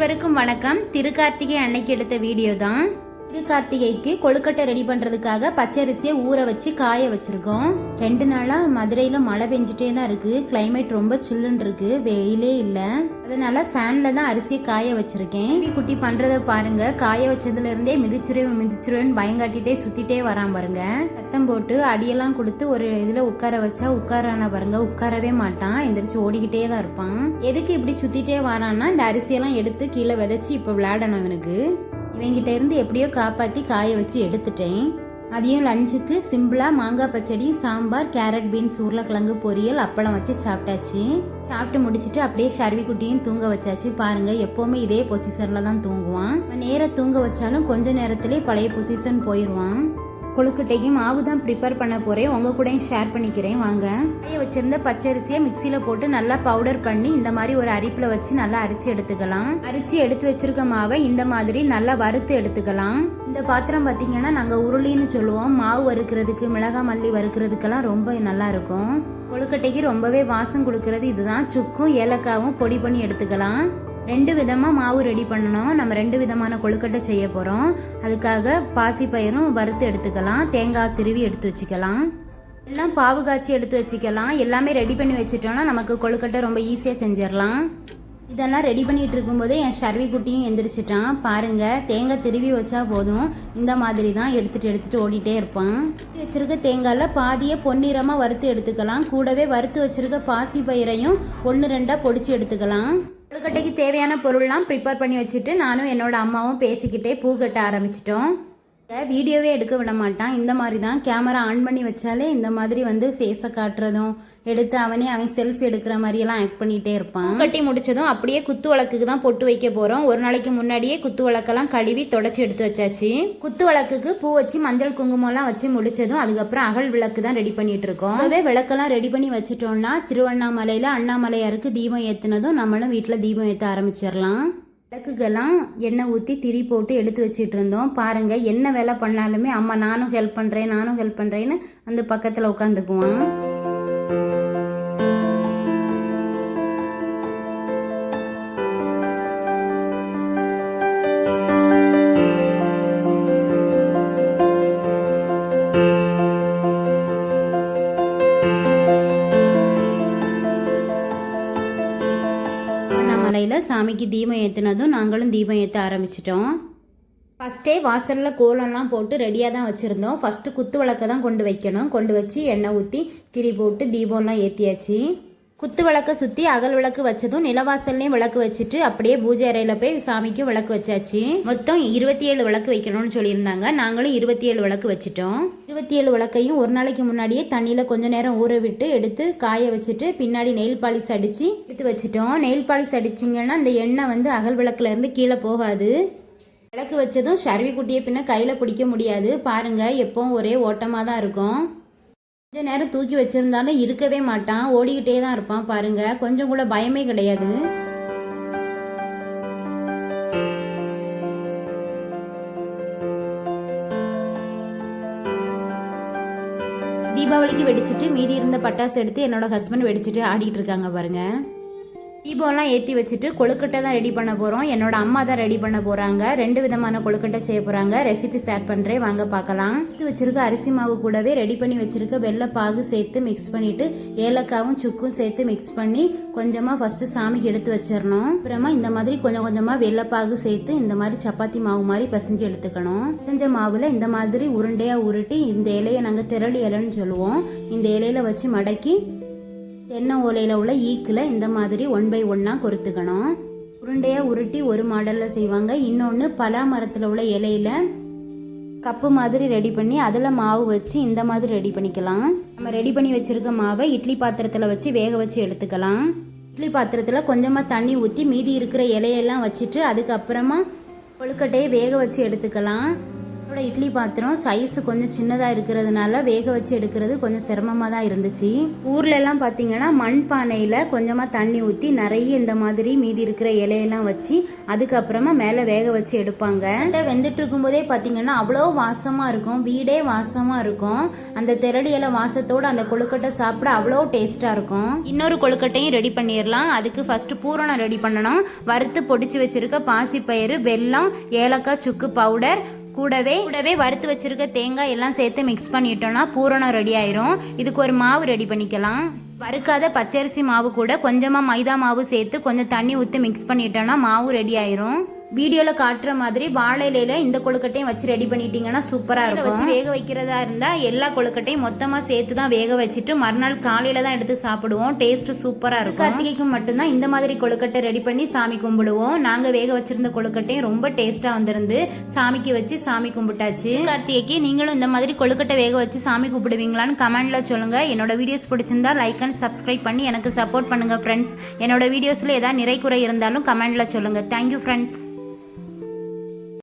அனைவருக்கும் வணக்கம். திருக்கார்த்திகை அன்னைக்கு எடுத்த வீடியோ தான் திருக்கார்த்திகைக்கு கொழுக்கட்டை ரெடி பண்ணுறதுக்காக பச்சரிசியை ஊற வச்சு காய வச்சுருக்கோம். ரெண்டு நாளாக மதுரையில் மழை பெஞ்சிட்டே தான் இருக்குது கிளைமேட் ரொம்ப சில்லுன்னு இருக்குது வெயிலே இல்லை. அதனால் ஃபேனில் தான் அரிசியை காய வச்சுருக்கேன். குட்டி பண்ணுறத பாருங்கள் காய வச்சதுலேருந்தே மிதிச்சிருவேன் மிதிச்சிருவேன்னு பயங்காட்டிகிட்டே சுற்றிட்டே வரான் பாருங்க. சத்தம் போட்டு அடியெல்லாம் கொடுத்து ஒரு இதில் உட்கார வச்சா உட்காரானா பாருங்க. உட்காரவே மாட்டான். எந்திரிச்சு ஓடிக்கிட்டே தான் இருப்பான். எதுக்கு இப்படி சுற்றிட்டே வரான்னா இந்த அரிசியெல்லாம் எடுத்து கீழே விதைச்சி இப்போ விளையாடணும் இவனுக்கு. இவங்கிட்ட இருந்து எப்படியோ காப்பாற்றி காய வச்சு எடுத்துட்டேன். அதையும் லஞ்சுக்கு சிம்பிளாக மாங்காய் பச்சடி சாம்பார் கேரட் பீன்ஸ் உருளைக்கிழங்கு பொரியல் அப்பளம் வச்சு சாப்பிட்டாச்சு. சாப்பிட்டு முடிச்சிட்டு அப்படியே ஷர்வி குட்டியும் தூங்க வச்சாச்சு. பாருங்கள் எப்போவுமே இதே பொசிஷனில் தான் தூங்குவான். நேராக தூங்க வச்சாலும் கொஞ்ச நேரத்திலே பழைய பொசிஷன் போயிடுவான் கொழுக்கட்டைக்கு மாவு தான் ப்ரிப்பேர் பண்ண போகிறேன் உங்கள் கூடயும் ஷேர் பண்ணிக்கிறேன். வாங்க. காய வச்சுருந்த பச்சரிசியை மிக்சியில் போட்டு நல்லா பவுடர் பண்ணி இந்த மாதிரி ஒரு அரிப்பில் வச்சு நல்லா அரிச்சு எடுத்துக்கலாம். அரிச்சு எடுத்து வச்சிருக்க மாவை இந்த மாதிரி நல்லா வறுத்து எடுத்துக்கலாம். இந்த பாத்திரம் பார்த்தீங்கன்னா நாங்கள் உருளின்னு சொல்லுவோம். மாவு வறுக்கிறதுக்கு மிளகா மல்லி வறுக்கிறதுக்கெல்லாம் ரொம்ப நல்லா இருக்கும். கொழுக்கட்டைக்கு ரொம்பவே வாசம் கொடுக்கறது இதுதான். சுக்கும் ஏலக்காவும் பொடி பண்ணி எடுத்துக்கலாம். ரெண்டு விதமாக மாவு ரெடி பண்ணணும். நம்ம ரெண்டு விதமான கொழுக்கட்டை செய்ய போகிறோம் அதுக்காக பாசிப்பயிரும் வறுத்து எடுத்துக்கலாம். தேங்காய் திருவி எடுத்து வச்சுக்கலாம். எல்லாம் பாவு காய்ச்சி எடுத்து வச்சுக்கலாம். எல்லாமே ரெடி பண்ணி வச்சுட்டோன்னா நமக்கு கொழுக்கட்டை ரொம்ப ஈஸியாக செஞ்சிடலாம். இதெல்லாம் ரெடி பண்ணிட்டு இருக்கும்போதே என் ஷர்வி குட்டியும் எந்திரிச்சிட்டான். பாருங்க தேங்காய் திருவி வச்சா போதும். இந்த மாதிரி தான் எடுத்துட்டு எடுத்துட்டு ஓடிட்டே இருப்பான். வச்சுருக்க வச்சிருக்க தேங்காயில் பாதியை பொன்னிறமாக வறுத்து எடுத்துக்கலாம். கூடவே வறுத்து வச்சிருக்க பாசி பயிரையும் ஒன்று ரெண்டாக பொடிச்சு எடுத்துக்கலாம். கொழுக்கட்டைக்கு தேவையான பொருள்லாம் ப்ரிப்பேர் பண்ணி வச்சுட்டு நானும் என்னோட அம்மாவும் பேசிக்கிட்டே பூ கட்ட ஆரம்பிச்சிட்டோம். வீடியோவே எடுக்க விட மாட்டான். இந்த மாதிரி தான் கேமரா ஆன் பண்ணி வச்சாலே இந்த மாதிரி வந்து ஃபேஸை காட்டுறதும் எடுத்து அவனே அவன் செல்ஃபி எடுக்கிற மாதிரியெல்லாம் ஆக்ட் பண்ணிகிட்டே இருப்பான். கட்டி முடிச்சதும் அப்படியே குத்து விளக்குக்கு தான் பொட்டு வைக்க போகிறோம் ஒரு நாளைக்கு முன்னாடியே குத்து விளக்கெல்லாம் கழுவி தொடச்சி எடுத்து வச்சாச்சு. குத்து விளக்குக்கு பூ வச்சு மஞ்சள் குங்குமம்லாம் வச்சு முடிச்சதும் அதுக்கப்புறம் அகல் விளக்கு தான் ரெடி பண்ணிட்டு இருக்கோம். அதுவே விளக்கெல்லாம் ரெடி பண்ணி வச்சுட்டோம்னா திருவண்ணாமலையில் அண்ணாமலையாருக்கு தீபம் ஏற்றுனதும் நம்மளும் வீட்டில் தீபம் ஏற்ற ஆரம்பிச்சிடலாம். விளக்குக்கெல்லாம் எண்ணெய் ஊற்றி திரி போட்டு எடுத்து வச்சுட்டு இருந்தோம். பாருங்கள் என்ன வேலை பண்ணாலுமே அம்மா நானும் ஹெல்ப் பண்ணுறேன் நானும் ஹெல்ப் பண்ணுறேன்னு அந்த பக்கத்தில் உட்காந்துக்குவான். காலையில் சாமிக்கு தீபம் ஏற்றினதும் நாங்களும் தீபம் ஏற்ற ஆரம்பிச்சிட்டோம். ஃபஸ்ட்டே வாசலில் கோலம்லாம் போட்டு ரெடியாக தான் வச்சுருந்தோம். ஃபஸ்ட்டு குத்து விளக்க தான் கொண்டு வைக்கணும். கொண்டு வச்சு எண்ணெய் ஊற்றி திரி போட்டு தீபம்லாம் ஏற்றியாச்சு குத்து விளக்க சுற்றி அகல் விளக்கு வச்சதும் நிலவாசல்லையும் விளக்கு வச்சுட்டு அப்படியே பூஜை அறையில் போய் சாமிக்கு விளக்கு வச்சாச்சு. மொத்தம் இருபத்தி ஏழு விளக்கு வைக்கணும்னு சொல்லியிருந்தாங்க. நாங்களும் இருபத்தி ஏழு விளக்கு வச்சுட்டோம். இருபத்தி ஏழு விளக்கையும் ஒரு நாளைக்கு முன்னாடியே தண்ணியில் கொஞ்ச நேரம் ஊற விட்டு எடுத்து காய வச்சுட்டு பின்னாடி நெயில் பாலிஷ் அடித்து எடுத்து வச்சுட்டோம். நெயில் பாலிஷ் அடிச்சிங்கன்னா அந்த எண்ணெய் வந்து அகல் விளக்குலேருந்து கீழே போகாது. விளக்கு வச்சதும் சர்வி குட்டியை பின்ன கையில் பிடிக்க முடியாது. பாருங்கள் எப்போவும் ஒரே ஓட்டமாக தான் இருக்கும். கொஞ்ச நேரம் தூக்கி வச்சிருந்தாலும் இருக்கவே மாட்டான். ஓடிக்கிட்டே தான் இருப்பான் பாருங்க. கொஞ்சம் கூட பயமே கிடையாது. தீபாவளிக்கு வெடிச்சிட்டு மீதி இருந்த பட்டாசு எடுத்து என்னோட ஹஸ்பண்ட் வெடிச்சிட்டு ஆடிட்டு இருக்காங்க பாருங்க. தீபம்லாம் ஏற்றி வச்சுட்டு கொழுக்கட்டை தான் ரெடி பண்ண போகிறோம் என்னோட அம்மா தான் ரெடி பண்ண போகிறாங்க ரெண்டு விதமான கொழுக்கட்டை செய்ய போகிறாங்க ரெசிபி ஷேர் பண்ணுறேன் வாங்க பார்க்கலாம். இது வச்சுருக்க அரிசி மாவு கூடவே ரெடி பண்ணி வச்சுருக்க வெள்ளைப்பாகு சேர்த்து மிக்ஸ் பண்ணிவிட்டு ஏலக்காவும் சுக்கும் சேர்த்து மிக்ஸ் பண்ணி கொஞ்சமாக ஃபஸ்ட்டு சாமிக்கு எடுத்து வச்சிடணும். அப்புறமா இந்த மாதிரி கொஞ்சம் கொஞ்சமாக வெள்ளைப்பாகு சேர்த்து இந்த மாதிரி சப்பாத்தி மாவு மாதிரி பசஞ்சு எடுத்துக்கணும். செஞ்ச மாவில் இந்த மாதிரி உருண்டையாக உருட்டி இந்த இலையை நாங்கள் திரளி இலைன்னு சொல்லுவோம். இந்த இலையில வச்சு மடக்கி தென்னை ஓலையில் உள்ள ஈக்கில் இந்த மாதிரி ஒன் பை ஒன்னாக கொறுத்துக்கணும். உருண்டையாக உருட்டி ஒரு மாடலில் செய்வாங்க. இன்னொன்று பலா மரத்தில் உள்ள இலையில கப்பு மாதிரி ரெடி பண்ணி அதில் மாவு வச்சு இந்த மாதிரி ரெடி பண்ணிக்கலாம். நம்ம ரெடி பண்ணி வச்சுருக்க மாவை இட்லி பாத்திரத்தில் வச்சு வேக வச்சு எடுத்துக்கலாம். இட்லி பாத்திரத்தில் கொஞ்சமாக தண்ணி ஊற்றி மீதி இருக்கிற இலையெல்லாம் வச்சுட்டு அதுக்கப்புறமா கொழுக்கட்டையை வேக வச்சு எடுத்துக்கலாம். என்னோட இட்லி பாத்திரம். சைஸ் கொஞ்சம் சின்னதாக இருக்கிறதுனால வேக வச்சு எடுக்கிறது கொஞ்சம் சிரமமாக தான் இருந்துச்சு. ஊர்ல எல்லாம் பார்த்தீங்கன்னா மண் பானையில் கொஞ்சமாக தண்ணி ஊற்றி நிறைய இந்த மாதிரி மீதி இருக்கிற இலையெல்லாம் வச்சு அதுக்கப்புறமா மேலே வேக வச்சு எடுப்பாங்க. வெந்துட்டு இருக்கும்போதே பார்த்தீங்கன்னா அவ்வளோ வாசமாக இருக்கும். வீடே வாசமாக இருக்கும். அந்த திரடி இலை வாசத்தோட அந்த கொழுக்கட்டை சாப்பிட அவ்வளோ டேஸ்ட்டாக இருக்கும். இன்னொரு கொழுக்கட்டையும் ரெடி பண்ணிடலாம் அதுக்கு ஃபர்ஸ்ட் பூரணம் ரெடி பண்ணணும். வறுத்து பொடிச்சு வச்சிருக்க பாசிப்பயிறு வெல்லம் ஏலக்காய் சுக்கு பவுடர் கூடவே கூடவே வறுத்து வச்சிருக்க தேங்காய் எல்லாம் சேர்த்து மிக்ஸ் பண்ணிட்டோம்னா பூரணம் ரெடி ஆயிரும். இதுக்கு ஒரு மாவு ரெடி பண்ணிக்கலாம். வறுக்காத பச்சரிசி மாவு கூட கொஞ்சமாக மைதா மாவு சேர்த்து கொஞ்சம் தண்ணி ஊற்றி மிக்ஸ் பண்ணிட்டோம்னா மாவு ரெடி ஆயிரும். வீடியோவில் காட்டுற மாதிரி வாழை இலையில இந்த கொழுக்கட்டையும் வச்சு ரெடி பண்ணிட்டீங்கன்னா சூப்பராக இருக்கும். வச்சு வேக வைக்கிறதா இருந்தால் எல்லா கொழுக்கட்டையும் மொத்தமாக சேர்த்து தான் வேக வச்சுட்டு மறுநாள் காலையில் தான் எடுத்து சாப்பிடுவோம். டேஸ்ட் சூப்பராக இருக்கும். கார்த்திகைக்கு மட்டும்தான் இந்த மாதிரி கொழுக்கட்டை ரெடி பண்ணி சாமி கும்பிடுவோம். நாங்கள் வேக வச்சிருந்த கொழுக்கட்டையும் ரொம்ப டேஸ்ட்டாக வந்திருந்து சாமிக்கு வச்சு சாமி கும்பிட்டாச்சு. கார்த்திகைக்கு நீங்களும் இந்த மாதிரி கொழுக்கட்டை வேக வச்சு சாமி கும்பிடுவீங்களான்னு கமெண்ட்ல சொல்லுங்க. என்னோட வீடியோஸ் பிடிச்சிருந்தா லைக் அண்ட் சப்ஸ்கிரைப் பண்ணி எனக்கு சப்போர்ட் பண்ணுங்க ஃப்ரெண்ட்ஸ் என்னோட வீடியோஸில் ஏதாவது நிறை குறை இருந்தாலும் கமெண்ட்ல சொல்லுங்க. Thank you friends